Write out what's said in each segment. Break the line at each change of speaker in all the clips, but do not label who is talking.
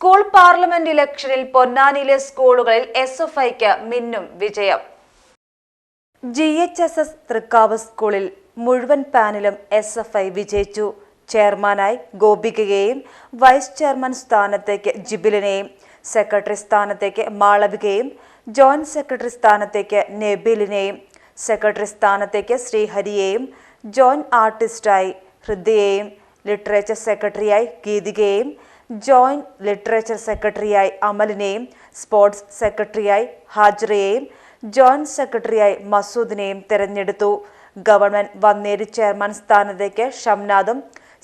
School parliament ഇലക്ഷനിൽ പൊന്നാനിയിലെ സ്കൂളുകളിൽ S F ഐക്ക് മിന്നും വിജയം. G H S S Thrikkavu സ്കൂളിൽ മുഴുവൻ പാനലും എസ് എഫ് ഐ വിജയിച്ചു. ചെയർമാനായി ഗോപികയെയും വൈസ് ചെയർമാൻ സ്ഥാനത്തേക്ക് ജിബിലിനെയും സെക്രട്ടറി സ്ഥാനത്തേക്ക് മാളവികയും ജോയിന്റ് സെക്രട്ടറി സ്ഥാനത്തേക്ക് നെബിലിനെയും സെക്രട്ടറി സ്ഥാനത്തേക്ക് ശ്രീഹരിയെയും ജോയിന്റ് ആർട്ടിസ്റ്റായി ഹൃദയെയും ലിറ്ററേച്ചർ സെക്രട്ടറിയായി ഗീതികയെയും ജോയിന്റ് ലിറ്ററേച്ചർ സെക്രട്ടറിയായി അമലിനെയും സ്പോർട്സ് സെക്രട്ടറിയായി ഹാജറയെയും ജോയിന്റ് സെക്രട്ടറിയായി മസൂദിനെയും തെരഞ്ഞെടുത്തു. ഗവൺമെന്റ് വന്നേരി ചെയർമാൻ സ്ഥാനത്തേക്ക് ഷംനാദും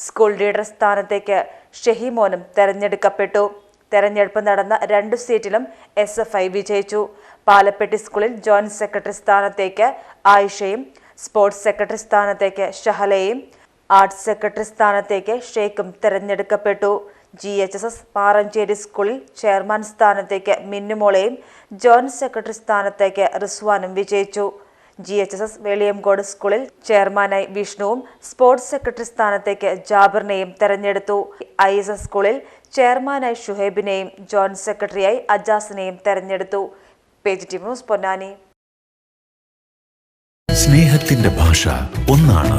സ്കൂൾ ലീഡർ സ്ഥാനത്തേക്ക് ഷെഹിമോനും തെരഞ്ഞെടുക്കപ്പെട്ടു. തെരഞ്ഞെടുപ്പ് നടന്ന രണ്ടു സീറ്റിലും എസ് എഫ് ഐ വിജയിച്ചു. പാലപ്പെട്ടി സ്കൂളിൽ ജോയിന്റ് സെക്രട്ടറി സ്ഥാനത്തേക്ക് ആയിഷയും സ്പോർട്സ് സെക്രട്ടറി സ്ഥാനത്തേക്ക് ഷഹലയും ആർട്സ് സെക്രട്ടറി സ്ഥാനത്തേക്ക് ഷെയ്ഖും തെരഞ്ഞെടുക്കപ്പെട്ടു. G H S S Paranchery സ്കൂളിൽ ചെയർമാൻ സ്ഥാനത്തേക്ക് മിന്നുമോളയും ജോയിന്റ് സെക്രട്ടറി സ്ഥാനത്തേക്ക് റിസ്വാനും വിജയിച്ചു. G H S S Veliyamkode സ്കൂളിൽ ചെയർമാനായി വിഷ്ണുവും സ്പോർട്സ് സെക്രട്ടറി സ്ഥാനത്തേക്ക് ജാബിറിനെയും തെരഞ്ഞെടുത്തു. ഐ എസ് എസ് സ്കൂളിൽ ചെയർമാനായി ഷുഹേബിനെയും ജോയിന്റ് സെക്രട്ടറിയായി അജാസിനെയും തെരഞ്ഞെടുത്തു. Page T news Ponnani.
സ്നേഹത്തിന്റെ ഭാഷ ഒന്നാണ്.